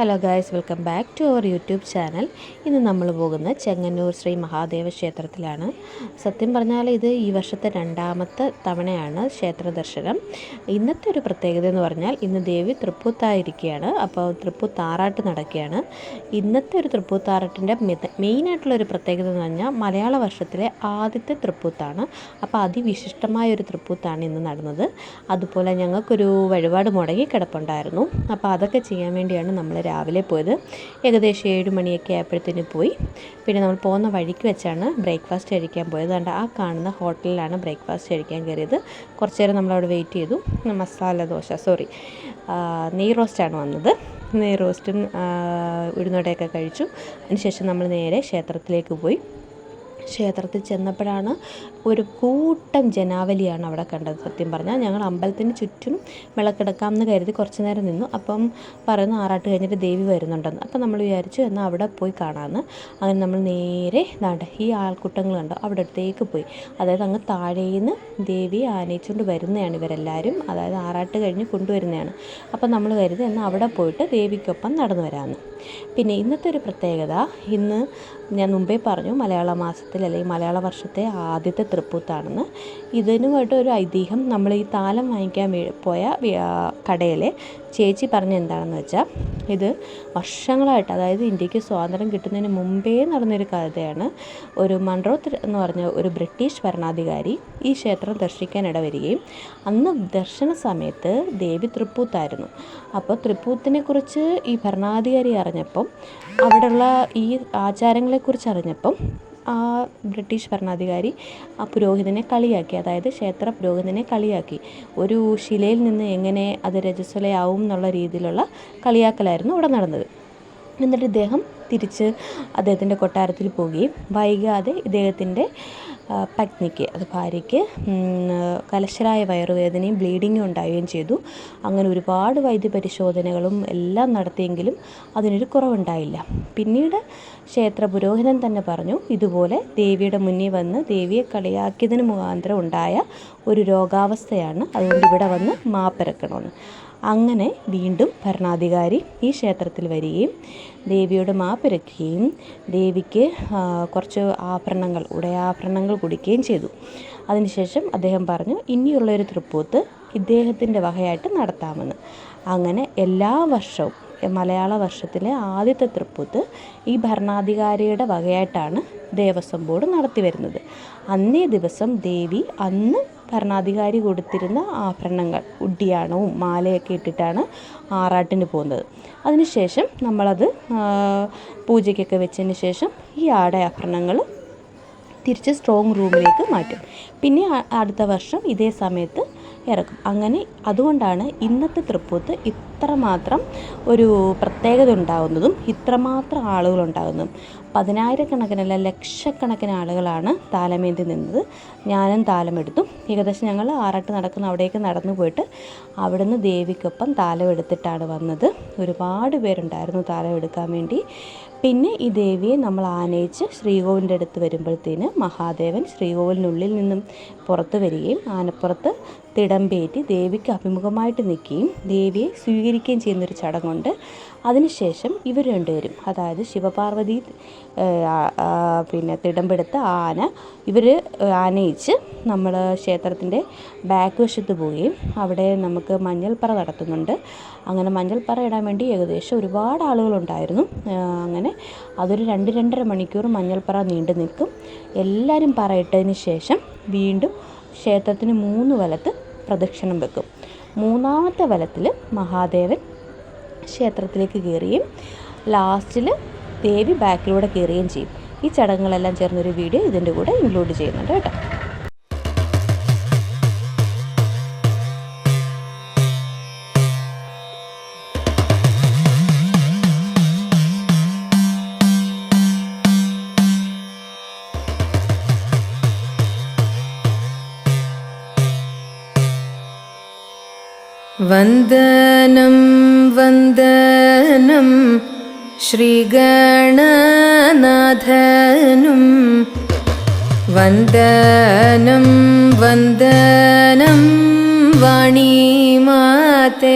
Hello guys welcome back to our YouTube channel ഇന്ന് നമ്മൾ പോകുന്ന ചെങ്ങന്നൂർ ശ്രീ മഹാദേവ ക്ഷേത്രത്തിലാണ്. സത്യം പറഞ്ഞാൽ ഇത് ഈ വർഷത്തെ രണ്ടാമത്തെ തവണയാണ് ക്ഷേത്ര ദർശനം. ഇന്നത്തെ ഒരു പ്രത്യേകത എന്ന് പറഞ്ഞാൽ ഇന്ന് ദേവി തൃപ്പൂത്തായിരിക്കുകയാണ് അപ്പോൾ തൃപ്പൂത്താറാട്ട് നടക്കുകയാണ്. ഇന്നത്തെ ഒരു തൃപ്പൂത്താറാട്ടിന്റെ മെയിനായിട്ടുള്ള ഒരു പ്രത്യേകത എന്ന് പറഞ്ഞാൽ മലയാള വർഷത്തിലെ ആദ്യത്തെ തൃപ്പൂത്താണ്. അപ്പോൾ അതിവിശിഷ്ടമായ ഒരു തൃപ്പൂത്താണ് ഇന്ന് നടന്നത്. അതുപോലെ ഞങ്ങൾക്കൊരു വഴിപാട് മുടങ്ങി കിടപ്പുണ്ടായിരുന്നു. അപ്പോൾ അതൊക്കെ ചെയ്യാൻ വേണ്ടിയാണ് നമ്മൾ രാവിലെ പോയത്. ഏകദേശം ഏഴ് മണിയൊക്കെ ആയപ്പോഴത്തേന് പോയി. പിന്നെ നമ്മൾ പോകുന്ന വഴിക്ക് വെച്ചാണ് ബ്രേക്ക്ഫാസ്റ്റ് കഴിക്കാൻ പോയത്. അതുകൊണ്ട് ആ കാണുന്ന ഹോട്ടലിലാണ് ബ്രേക്ക്ഫാസ്റ്റ് കഴിക്കാൻ കയറിയത്. കുറച്ച് നേരം നമ്മളവിടെ വെയിറ്റ് ചെയ്തു. മസാല ദോശ സോറി നെയ് റോസ്റ്റാണ് വന്നത്. നെയ് റോസ്റ്റും ഉഴുന്നോടെയൊക്കെ കഴിച്ചു. അതിനുശേഷം നമ്മൾ നേരെ ക്ഷേത്രത്തിലേക്ക് പോയി. ക്ഷേത്രത്തിൽ ചെന്നപ്പോഴാണ് ഒരു കൂട്ടം ജനാവലിയാണ് അവിടെ കണ്ടത്. സത്യം പറഞ്ഞാൽ ഞങ്ങൾ അമ്പലത്തിന് ചുറ്റും വിളക്കെടുക്കാം എന്ന് കരുതി കുറച്ച് നേരം നിന്നു. അപ്പം പറയുന്നു ആറാട്ട് കഴിഞ്ഞിട്ട് ദേവി വരുന്നുണ്ടെന്ന്. അപ്പം നമ്മൾ വിചാരിച്ചു എന്നാൽ അവിടെ പോയി കാണാമെന്ന്. അങ്ങനെ നമ്മൾ നേരെ നട ഈ ആൾക്കൂട്ടങ്ങൾ കണ്ടോ. അവിടെ അടുത്തേക്ക് പോയി. അതായത് അങ്ങ് താഴേന്ന് ദേവിയെ ആനയിച്ചുകൊണ്ട് വരുന്നതാണ് ഇവരെല്ലാവരും. അതായത് ആറാട്ട് കഴിഞ്ഞ് കൊണ്ടുവരുന്നതാണ്. അപ്പം നമ്മൾ കരുതി എന്നാൽ അവിടെ പോയിട്ട് ദേവിക്കൊപ്പം നടന്നു വരാമെന്ന്. പിന്നെ ഇന്നത്തെ ഒരു പ്രത്യേകത ഇന്ന് ഞാൻ മുമ്പേ പറഞ്ഞു മലയാള മാസത്തിൽ അല്ലെങ്കിൽ മലയാള വർഷത്തെ ആദ്യത്തെ തൃപ്പൂത്താണെന്ന്. ഇതിനുമായിട്ട് ഒരു ഐതിഹ്യം. നമ്മൾ ഈ താലം വാങ്ങിക്കാൻ പോയ കടയിലെ ചേച്ചി പറഞ്ഞ എന്താണെന്ന് വെച്ചാൽ ഇത് വർഷങ്ങളായിട്ട് അതായത് ഇന്ത്യയ്ക്ക് സ്വാതന്ത്ര്യം കിട്ടുന്നതിന് മുമ്പേ നടന്നൊരു കഥയാണ്. ഒരു മൺറോ എന്ന് പറഞ്ഞ ഒരു ബ്രിട്ടീഷ് ഭരണാധികാരി ഈ ക്ഷേത്രം ദർശിക്കാൻ ഇടവരികയും അന്ന് ദർശന സമയത്ത് ദേവി തൃപ്പൂത്തായിരുന്നു. അപ്പോൾ തൃപ്പൂത്തിനെക്കുറിച്ച് ഈ ഭരണാധികാരി അറിഞ്ഞപ്പം അവിടെയുള്ള ഈ ആചാരങ്ങളെക്കുറിച്ച് അറിഞ്ഞപ്പം ആ ബ്രിട്ടീഷ് ഭരണാധികാരി ആ പുരോഹിതനെ കളിയാക്കി അതായത് ക്ഷേത്ര പുരോഹിതനെ കളിയാക്കി. ഒരു ശിലയിൽ നിന്ന് എങ്ങനെ അത് രജസ്വലയാവും എന്നുള്ള രീതിയിലുള്ള കളിയാക്കലായിരുന്നു അവിടെ നടന്നത്. എന്നിട്ട് ഇദ്ദേഹം തിരിച്ച് അദ്ദേഹത്തിന്റെ കൊട്ടാരത്തിൽ പോവുകയും വൈകാതെ ഇദ്ദേഹത്തിന്റെ പത്നിക്ക് അത് ഭാര്യയ്ക്ക് കലശലായ വയറുവേദനയും ബ്ലീഡിങ്ങും ഉണ്ടാവുകയും ചെയ്തു. അങ്ങനെ ഒരുപാട് വൈദ്യപരിശോധനകളും എല്ലാം നടത്തിയെങ്കിലും അതിനൊരു കുറവുണ്ടായില്ല. പിന്നീട് ക്ഷേത്ര പുരോഹിതൻ തന്നെ പറഞ്ഞു ഇതുപോലെ ദേവിയുടെ മുന്നിൽ വന്ന് ദേവിയെ കളിയാക്കിയതിന് മുഖാന്തരം ഉണ്ടായ ഒരു രോഗാവസ്ഥയാണ്. അതുകൊണ്ട് ഇവിടെ വന്ന് മാപ്പിറക്കണമെന്ന് അങ്ങനെ വീണ്ടും ഭരണാധികാരി ഈ ക്ഷേത്രത്തിൽ വരികയും ദേവിയോട് മാപ്പിരക്കുകയും ദേവിക്ക് കുറച്ച് ആഭരണങ്ങൾ ഉടയാഭരണങ്ങൾ കൊടുക്കുകയും ചെയ്തു. അതിനുശേഷം അദ്ദേഹം പറഞ്ഞു ഇനിയുള്ളൊരു തൃപ്പൂത്ത് ഇദ്ദേഹത്തിന്റെ വകയായിട്ട് നടത്താമെന്ന്. അങ്ങനെ എല്ലാ വർഷവും മലയാള വർഷത്തിലെ ആദ്യത്തെ തൃപ്പൂത്ത് ഈ ഭരണാധികാരിയുടെ വകയായിട്ടാണ് ദേവസ്വം ബോർഡ് നടത്തി വരുന്നത്. അന്നേ ദിവസം ദേവി അന്ന് ഭരണാധികാരി കൊടുത്തിരുന്ന ആഭരണങ്ങൾ ഉഡിയാണവും മാലയൊക്കെ ഇട്ടിട്ടാണ് ആറാട്ടിന് പോകുന്നത്. അതിനുശേഷം നമ്മളത് പൂജയ്ക്കൊക്കെ വെച്ചതിന് ശേഷം ഈ ആട ആഭരണങ്ങൾ തിരിച്ച് സ്ട്രോങ് റൂമിലേക്ക് മാറ്റും. പിന്നെ അടുത്ത വർഷം ഇതേ സമയത്ത് ഇറക്കും. അങ്ങനെ അതുകൊണ്ടാണ് ഇന്നത്തെ തൃപ്പൂത്ത് ഇത്രമാത്രം ഒരു പ്രത്യേകത ഉണ്ടാകുന്നതും ഇത്രമാത്രം ആളുകൾ ഉണ്ടാകുന്നതും പതിനായിരക്കണക്കിനല്ല ലക്ഷക്കണക്കിന് ആളുകളാണ് താലമേന്തി നിന്നത്. ഞാനും താലമെടുത്തു ഏകദേശം ഞങ്ങൾ ആറട്ട് നടക്കുന്ന അവിടേക്ക് നടന്നു പോയിട്ട് അവിടുന്ന് ദേവിക്കൊപ്പം താലമെടുത്തിട്ടാണ് വന്നത്. ഒരുപാട് പേരുണ്ടായിരുന്നു താലം എടുക്കാൻ വേണ്ടി. പിന്നെ ഈ ദേവിയെ നമ്മൾ ആനയിച്ച് ശ്രീകോവിലിന്റെ അടുത്ത് വരുമ്പോഴത്തേന് മഹാദേവൻ ശ്രീകോവിലിനുള്ളിൽ നിന്നും പുറത്ത് വരികയും ആനപ്പുറത്ത് തിടമ്പേറ്റി ദേവിക്ക് അഭിമുഖമായിട്ട് നിൽക്കുകയും ദേവിയെ സ്വീകരിക്കുകയും ചെയ്യുന്നൊരു ചടങ്ങുണ്ട്. അതിനുശേഷം ഇവർ രണ്ടുപേരും അതായത് ശിവപാർവതി പിന്നെ തിടമ്പെടുത്ത ആന ഇവർ ആനയിച്ച് നമ്മൾ ക്ഷേത്രത്തിന്റെ ബാക്ക് വശത്ത് പോവുകയും അവിടെ നമുക്ക് മഞ്ഞൾപ്പറ നടത്തുന്നുണ്ട്. അങ്ങനെ മഞ്ഞൾപ്പറ ഇടാൻ വേണ്ടി ഏകദേശം ഒരുപാട് ആളുകളുണ്ടായിരുന്നു. അങ്ങനെ അതൊരു രണ്ട് രണ്ടര മണിക്കൂർ മഞ്ഞൾപ്പറ നീണ്ടു നിൽക്കും. എല്ലാവരും പറയിട്ടതിന് ശേഷം വീണ്ടും ക്ഷേത്രത്തിന് മൂന്ന് വലത്ത് പ്രദക്ഷിണം വെക്കും. മൂന്നാമത്തെ വലത്തിൽ മഹാദേവൻ ക്ഷേത്രത്തിലേക്ക് കയറുകയും ലാസ്റ്റിൽ ദേവി ബാക്കിലൂടെ കയറുകയും ചെയ്യും. ഈ ചടങ്ങുകളെല്ലാം ചേർന്നൊരു വീഡിയോ ഇതിന്റെ കൂടെ ഇൻക്ലൂഡ് ചെയ്യുന്നുണ്ട് കേട്ടോ. वन्दनं वन्दनं श्रीगणनाथनं वन्दनं वन्दनं वाणीमाते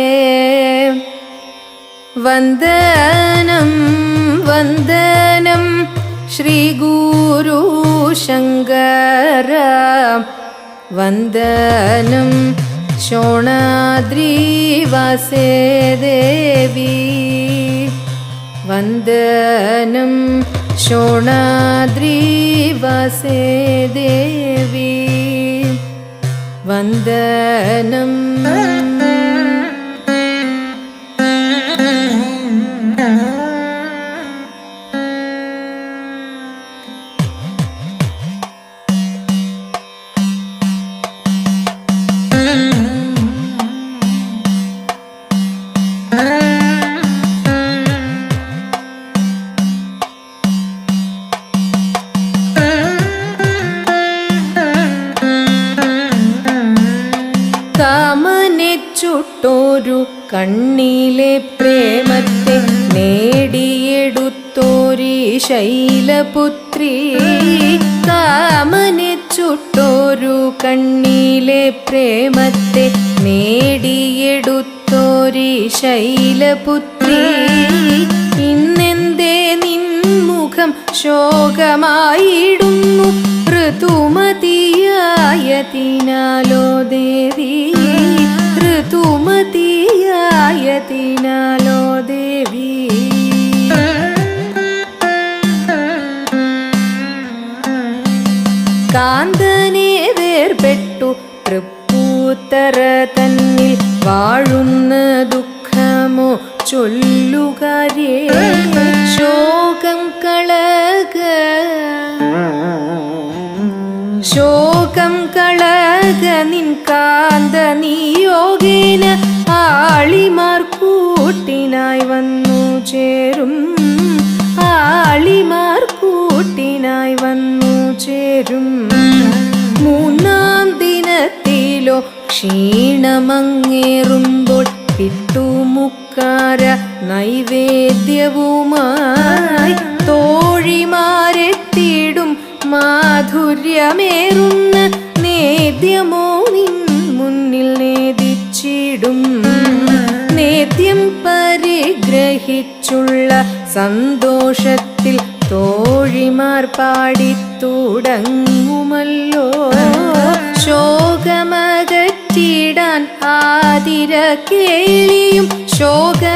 वन्दनं वन्दनं श्रीगुरुशङ्कर वन्दनं शोणाद्रीवासे देवी। वन्दनं शोणाद्रीवासे देवी। वन्दनं ചുട്ടോരു കണ്ണിലെ പ്രേമത്തെ നേടിയെടുത്തോരി ശൈലപുത്രി. കാമനെ ചുട്ടോരു കണ്ണിലെ പ്രേമത്തെ നേടിയെടുത്തോരി ശൈലപുത്രി. ഇന്നെന്തേ നിൻമുഖം ശോകമായിടുന്നു. ഋതുമതിയായതിനാലോ ദേവി. ഋതുമതിയായതിനാലോ ദേവി കാന്തനെ വേർപെട്ടു തൃപ്പൂത്തര തന്നിൽ വാഴുന്ന ദുഃഖമോ ചൊല്ലുകാരേ ശോകം കളക. ശോകം കളക നിൻ കാന്ത നിയോഗേന ആളിമാർ കൂട്ടിനായി വന്നു ചേരും. ആളിമാർ കൂട്ടിനായി വന്നു ചേരും. മൂന്നാം ദിനത്തിലോ ക്ഷീണമങ്ങേറുമ്പോൾ പിട്ടുമുക്കാര നൈവേദ്യവുമായി തോഴിമാരെത്തിടും മാധുര്യമേറുന്ന നേദ്യമോ നിൻ മുന്നിൽ നേദിച്ചിടും നേദ്യം പരിഗ്രഹിച്ചുള്ള സന്തോഷത്തിൽ തോഴിമാർ പാടിത്തുടങ്ങുമല്ലോ ശോകമകറ്റിടാൻ ആതിര കേളിയും ശോകമകറ്റിടാൻ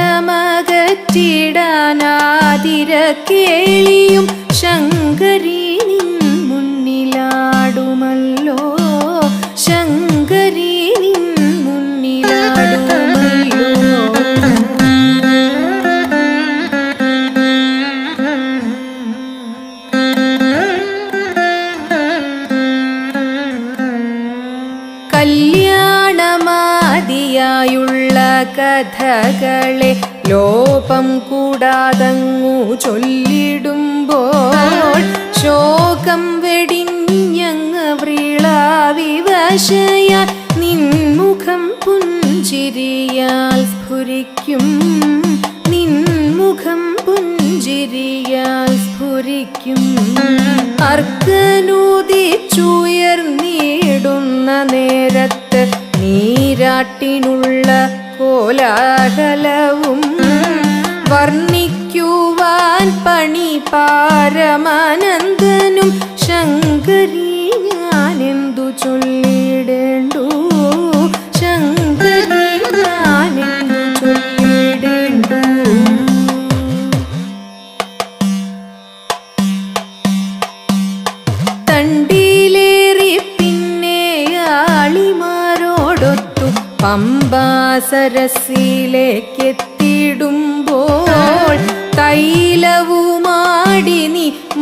ആതിര കേളിയും ശങ്കരി നിൻ മുന്നിലാടുമല്ലോ. ശങ്കരി കഥകളെ ലോപം കൂടാതങ്ങു ചൊല്ലിടുമ്പോൾ ശോകം വെടിഞ്ഞങ്ങ് വ്രീളാവിവശയ നിൻമുഖം പുഞ്ചിരിയാൽ സ്ഫുരിക്കും. നിൻമുഖം പുഞ്ചിരിയാൽ സ്ഫുരിക്കും. അർക്കനൂതിച്ചുയർന്നിടുന്ന നേരത്ത് നീരാട്ടിനുള്ള കോലാഹലവും വർണിക്കുവാൻ പണി പാരമാനന്ദനും ശങ്കരി ഞാനെന്തു ചൊല്ലിടേണ്ടു? ശങ്കരി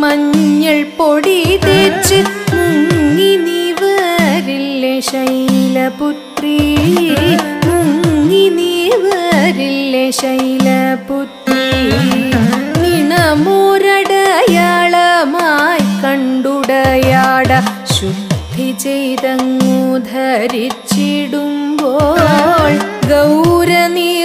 മഞ്ഞൾ പൊടി തേച്ച് മുങ്ങി നീ ശൈലപുത്രി? മുങ്ങി നീ ശൈലപുത്രി? ഇണമോരടയാളമായി കണ്ടുടയാട ശുദ്ധി ചെയ്തങ്ങു ധരിച്ചിടുമ്പോൾ ഗൗരനിറം